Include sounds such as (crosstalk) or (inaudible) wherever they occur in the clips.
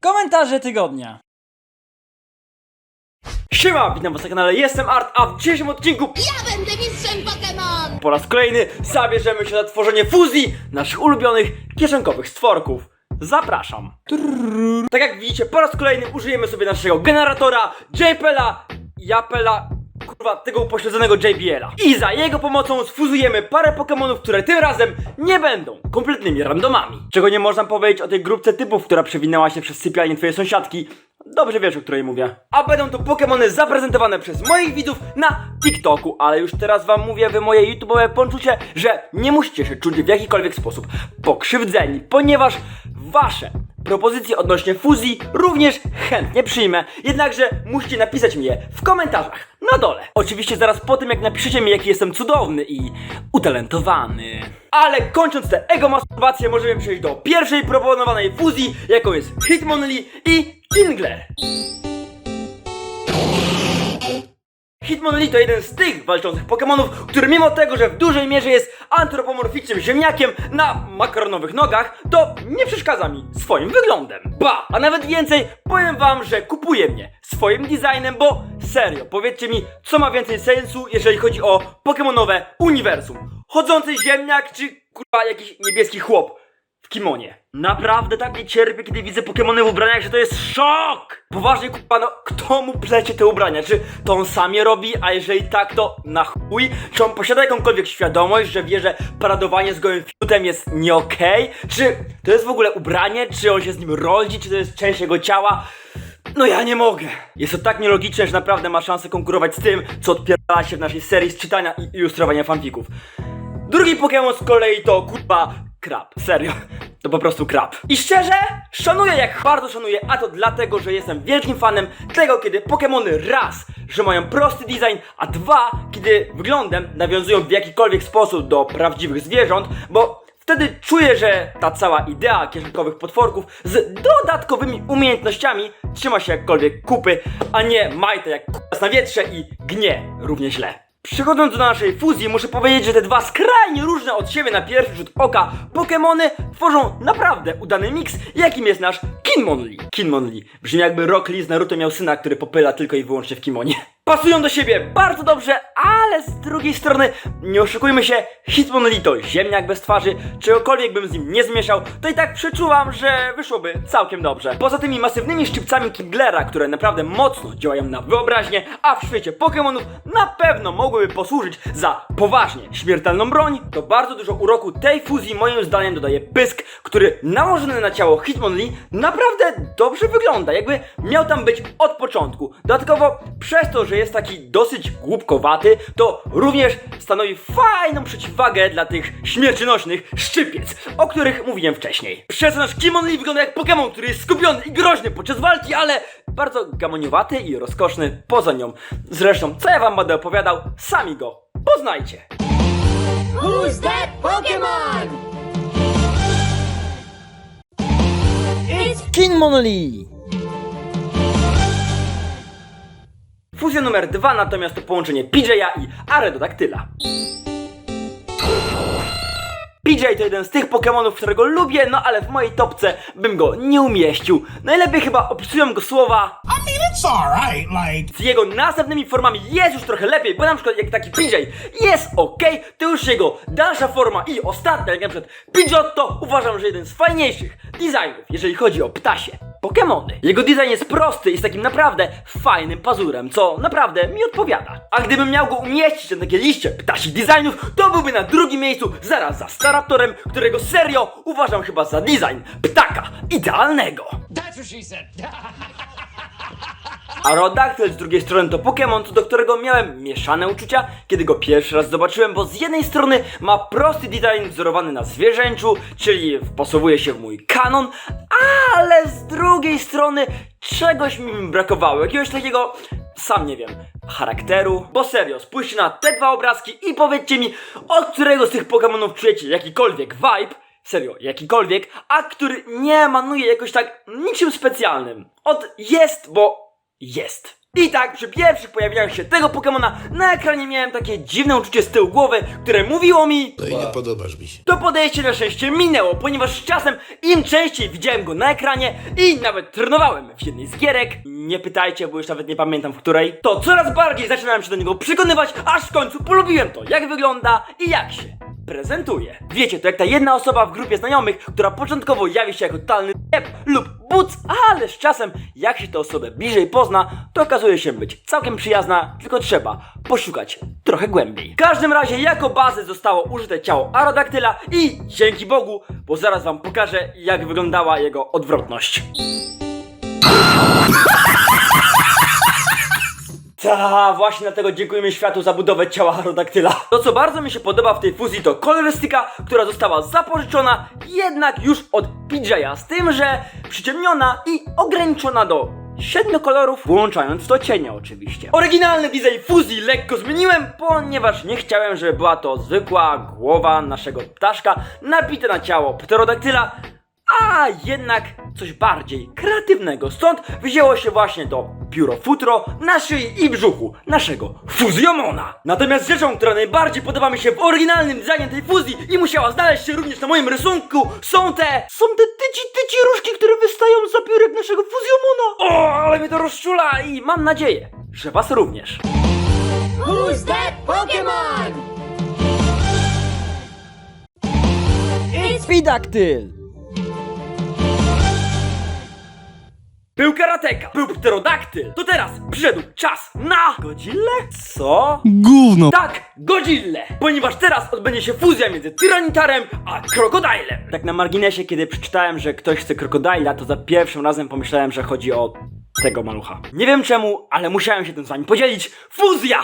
Komentarze tygodnia. Siema, witam was na kanale, jestem Art, a w dzisiejszym odcinku Ja będę mistrzem Pokémon! po raz kolejny zabierzemy się za tworzenie fuzji naszych ulubionych kieszonkowych stworków. Zapraszam. Tak jak widzicie, po raz kolejny użyjemy sobie naszego generatora, JPL-a, Japela, kurwa, tego upośledzonego JBL-a. I za jego pomocą sfuzujemy parę Pokémonów, które tym razem nie będą kompletnymi randomami. Czego nie można powiedzieć o tej grupce typów, która przewinęła się przez sypialnię twojej sąsiadki. Dobrze wiesz, o której mówię. A będą to Pokémony zaprezentowane przez moich widzów na TikToku, ale już teraz wam mówię, wy moje YouTube'owe poczucie, że nie musicie się czuć w jakikolwiek sposób pokrzywdzeni, ponieważ wasze propozycje odnośnie fuzji również chętnie przyjmę, jednakże musicie napisać mi je w komentarzach na dole. Oczywiście zaraz po tym, jak napiszecie mi, jaki jestem cudowny i utalentowany. Ale kończąc tę ego masturbację, możemy przejść do pierwszej proponowanej fuzji, jaką jest Hitmonlee i Kingler. Hitmonlee to jeden z tych walczących Pokémonów, który mimo tego, że w dużej mierze jest antropomorficznym ziemniakiem na makaronowych nogach, to nie przeszkadza mi swoim wyglądem. Ba! A nawet więcej, powiem wam, że kupuje mnie swoim designem, bo serio, powiedzcie mi, co ma więcej sensu, jeżeli chodzi o Pokémonowe uniwersum. Chodzący ziemniak czy kurwa jakiś niebieski chłop kimonie. Naprawdę tak nie cierpię, kiedy widzę Pokemony w ubraniach, że to jest szok! Poważnie, kurwa, no kto mu plecie te ubrania? Czy to on sam je robi, a jeżeli tak, to na chuj? Czy on posiada jakąkolwiek świadomość, że wie, że paradowanie z gołym fiutem jest nie okej? Czy to jest w ogóle ubranie? Czy on się z nim rodzi? Czy to jest część jego ciała? No ja nie mogę. Jest to tak nielogiczne, że naprawdę ma szansę konkurować z tym, co odpierdala się w naszej serii z czytania i ilustrowania fanfików. Drugi Pokémon z kolei to kurwa krab. Serio. To po prostu krab. I szczerze, szanuję jak bardzo szanuję, a to dlatego, że jestem wielkim fanem tego, kiedy Pokémony raz, że mają prosty design, a dwa, kiedy wyglądem nawiązują w jakikolwiek sposób do prawdziwych zwierząt, bo Wtedy czuję, że ta cała idea kieszonkowych potworków z dodatkowymi umiejętnościami trzyma się jakkolwiek kupy, a nie majta jak kupas na wietrze i gnie równie źle. Przechodząc do naszej fuzji, muszę powiedzieć, że te dwa skrajnie różne od siebie na pierwszy rzut oka Pokémony tworzą naprawdę udany miks, jakim jest nasz Kinmonlee. Kinmonlee. Brzmi jakby Rock Lee z Naruto miał syna, który popyla tylko i wyłącznie w kimonie. (laughs) Pasują do siebie bardzo dobrze, ale z drugiej strony, nie oszukujmy się, Hitmonlee to ziemniak bez twarzy, czegokolwiek bym z nim nie zmieszał, to i tak przeczuwam, że wyszłoby całkiem dobrze. Poza tymi masywnymi szczypcami Kinglera, które naprawdę mocno działają na wyobraźnię, a w świecie Pokémonów na pewno mogłyby posłużyć za poważnie śmiertelną broń, to bardzo dużo uroku tej fuzji moim zdaniem dodaje pysk, który nałożony na ciało Hitmonlee naprawdę dobrze wygląda, jakby miał tam być od początku. Dodatkowo przez to, że jest taki dosyć głupkowaty, to również stanowi fajną przeciwwagę dla tych śmiercionośnych szczypiec, o których mówiłem wcześniej. Przez to nasz Kimonlee wygląda jak Pokémon, który jest skupiony i groźny podczas walki, ale bardzo gamoniowaty i rozkoszny poza nią. Zresztą, co ja wam będę opowiadał, sami go poznajcie. Who's that Pokémon? It's Kinmonlee. Fuzja numer dwa natomiast to połączenie PJ'a i Aredodaktyla. PJ to jeden z tych Pokémonów, którego lubię, no ale w mojej topce bym go nie umieścił. Najlepiej chyba opisują go słowa I mean, it's alright, like. z jego następnymi formami jest już trochę lepiej, bo na przykład jak taki PJ jest ok, to już jego dalsza forma i ostatnia, jak na przykład Pidgeotto, uważam, że jeden z fajniejszych designów, jeżeli chodzi o ptasie. Pokémony. Jego design jest prosty i z takim naprawdę fajnym pazurem, co naprawdę mi odpowiada. A gdybym miał go umieścić na takie liście ptasich designów, to byłby na drugim miejscu zaraz za Staraptorem, którego serio uważam chyba za design ptaka idealnego. That's what she said. (laughs) A Rodactyl z drugiej strony to Pokémon, co do którego miałem mieszane uczucia, kiedy go pierwszy raz zobaczyłem, bo z jednej strony ma prosty design wzorowany na zwierzęciu, czyli wpasowuje się w mój kanon, ale z drugiej strony czegoś mi brakowało, jakiegoś takiego, sam nie wiem, charakteru. Bo serio, spójrzcie na te dwa obrazki i powiedzcie mi, od którego z tych Pokémonów czujecie jakikolwiek vibe, Serio, jakikolwiek, a który nie emanuje jakoś tak niczym specjalnym. Od jest, bo jest. I tak przy pierwszych pojawieniach się tego Pokemona na ekranie miałem takie dziwne uczucie z tyłu głowy, które mówiło mi No i nie podobasz mi się. to podejście na szczęście minęło, ponieważ z czasem im częściej widziałem go na ekranie i nawet trenowałem w jednej z gierek, nie pytajcie, bo już nawet nie pamiętam w której, to coraz bardziej zaczynałem się do niego przekonywać, aż w końcu polubiłem to, jak wygląda i jak się prezentuje. Wiecie, to jak ta jedna osoba w grupie znajomych, która początkowo jawi się jako totalny jeb lub buc, ale z czasem, jak się tę osobę bliżej pozna, to okazuje się być całkiem przyjazna, tylko trzeba poszukać trochę głębiej. W każdym razie, jako bazę zostało użyte ciało Aerodaktyla i dzięki Bogu, bo zaraz wam pokażę, jak wyglądała jego odwrotność. Ta, właśnie dlatego dziękujemy światu za budowę ciała Aerodaktyla. To co bardzo mi się podoba w tej fuzji to kolorystyka, która została zapożyczona jednak już od PJ'a, z tym, że przyciemniona i ograniczona do 7 kolorów, włączając w to cienie oczywiście. Oryginalny design fuzji lekko zmieniłem, ponieważ nie chciałem, żeby była to zwykła głowa naszego ptaszka napita na ciało pterodaktyla, a jednak coś bardziej kreatywnego. Stąd wzięło się właśnie to pióro futro na szyi i brzuchu naszego fuzjomona. Natomiast rzeczą, która najbardziej podoba mi się w oryginalnym designie tej fuzji i musiała znaleźć się również na moim rysunku, są te... Są te tyci tyci różki, które wystają za piórek naszego fuzjomona. O, ale mnie to rozczula i mam nadzieję, że was również. Who's that Pokemon? It's Pidaktyl. Był karateka, był pterodaktyl. To teraz przyszedł czas na Godzillę? Co? Gówno. Tak, Godzillę! Ponieważ teraz odbędzie się fuzja między Tyranitarem a Krokodilem. Tak na marginesie, kiedy przeczytałem, że ktoś chce Krokodila, to za pierwszym razem pomyślałem, że chodzi o tego malucha. Nie wiem czemu, ale musiałem się tym z wami podzielić. Fuzja!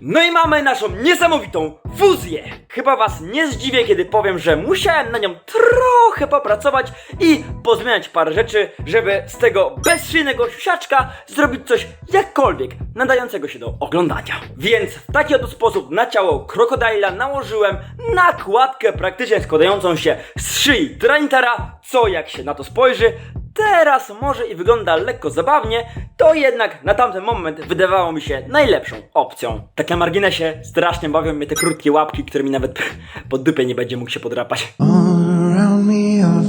No i mamy naszą niesamowitą fuzję. Chyba was nie zdziwię, kiedy powiem, że musiałem na nią trochę popracować i pozmieniać parę rzeczy, żeby z tego bezszyjnego siusiaczka zrobić coś jakkolwiek nadającego się do oglądania. Więc w taki oto sposób na ciało krokodyla nałożyłem nakładkę praktycznie składającą się z szyi Tranitara, co jak się na to spojrzy, Teraz może i wygląda lekko zabawnie, to jednak na tamten moment wydawało mi się najlepszą opcją. Tak na marginesie strasznie bawią mnie te krótkie łapki, którymi nawet (laughs) pod dupę nie będzie mógł się podrapać.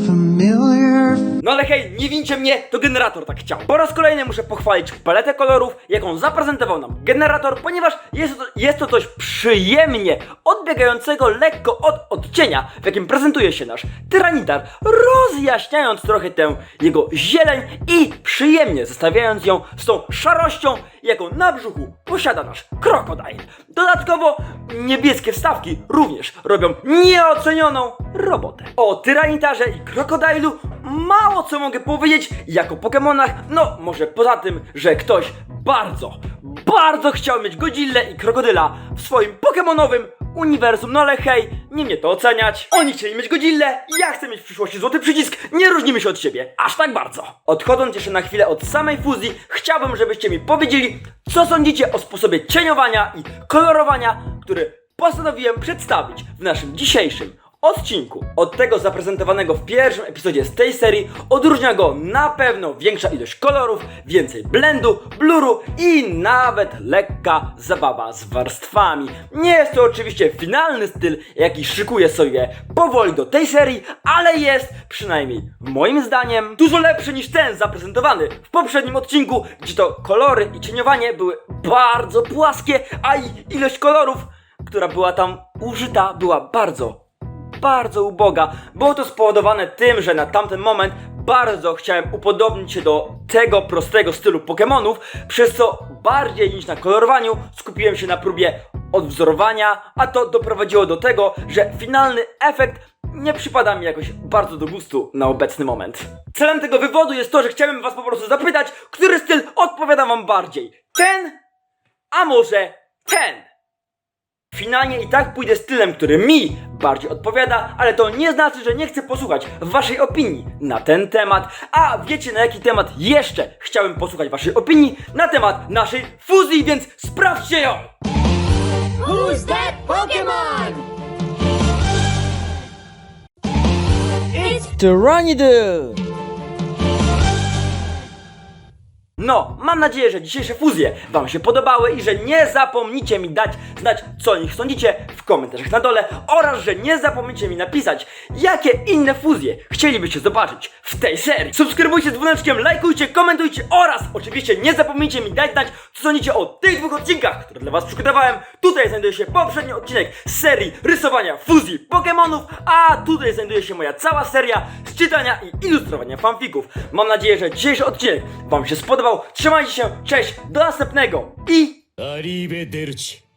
familiar No ale hej, nie wincie mnie, to generator tak chciał. Po raz kolejny muszę pochwalić paletę kolorów, jaką zaprezentował nam generator, ponieważ jest to, jest to coś przyjemnie odbiegającego lekko od odcienia, w jakim prezentuje się nasz tyranitar, rozjaśniając trochę tę jego zieleń i przyjemnie zestawiając ją z tą szarością, jaką na brzuchu posiada nasz krokodyl. Dodatkowo niebieskie wstawki również robią nieocenioną robotę. O tyranitarze i krokodylu mało co mogę powiedzieć jako Pokemonach, no może poza tym, że ktoś bardzo, bardzo chciał mieć Godzillę i Krokodyla w swoim Pokemonowym uniwersum, no ale hej, nie mnie to oceniać. Oni chcieli mieć Godzillę, ja chcę mieć w przyszłości złoty przycisk, nie różnimy się od siebie, aż tak bardzo. Odchodząc jeszcze na chwilę od samej fuzji, chciałbym, żebyście mi powiedzieli, co sądzicie o sposobie cieniowania i kolorowania, który postanowiłem przedstawić w naszym dzisiejszym odcinku. Od tego zaprezentowanego w pierwszym epizodzie z tej serii odróżnia go na pewno większa ilość kolorów, więcej blendu, bluru i nawet lekka zabawa z warstwami. Nie jest to oczywiście finalny styl, jaki szykuję sobie powoli do tej serii, ale jest przynajmniej moim zdaniem dużo lepszy niż ten zaprezentowany w poprzednim odcinku, gdzie to kolory i cieniowanie były bardzo płaskie, a ilość kolorów, która była tam użyta, była bardzo bardzo uboga. Było to spowodowane tym, że na tamten moment bardzo chciałem upodobnić się do tego prostego stylu Pokémonów, przez co bardziej niż na kolorowaniu skupiłem się na próbie odwzorowania, a to doprowadziło do tego, że finalny efekt nie przypada mi jakoś bardzo do gustu na obecny moment. Celem tego wywodu jest to, że chciałem was po prostu zapytać, który styl odpowiada wam bardziej. Ten, a może ten? Finalnie i tak pójdę stylem, który mi bardziej odpowiada, ale to nie znaczy, że nie chcę posłuchać waszej opinii na ten temat. A wiecie na jaki temat jeszcze chciałem posłuchać waszej opinii? Na temat naszej fuzji, więc sprawdźcie ją! Who's that Pokemon? It's Tyrannidyl. No, mam nadzieję, że dzisiejsze fuzje Wam się podobały i że nie zapomnicie mi dać znać, co o nich sądzicie w komentarzach na dole oraz, że nie zapomnicie mi napisać, jakie inne fuzje chcielibyście zobaczyć w tej serii. Subskrybujcie z dzwoneczkiem, lajkujcie, komentujcie oraz oczywiście nie zapomnijcie mi dać znać, co sądzicie o tych dwóch odcinkach, które dla Was przygotowałem. Tutaj znajduje się poprzedni odcinek z serii rysowania fuzji Pokémonów, a tutaj znajduje się moja cała seria z czytania i ilustrowania fanfików. Mam nadzieję, że dzisiejszy odcinek Wam się spodobał. Trzymajcie się, cześć, do następnego i... Arrivederci.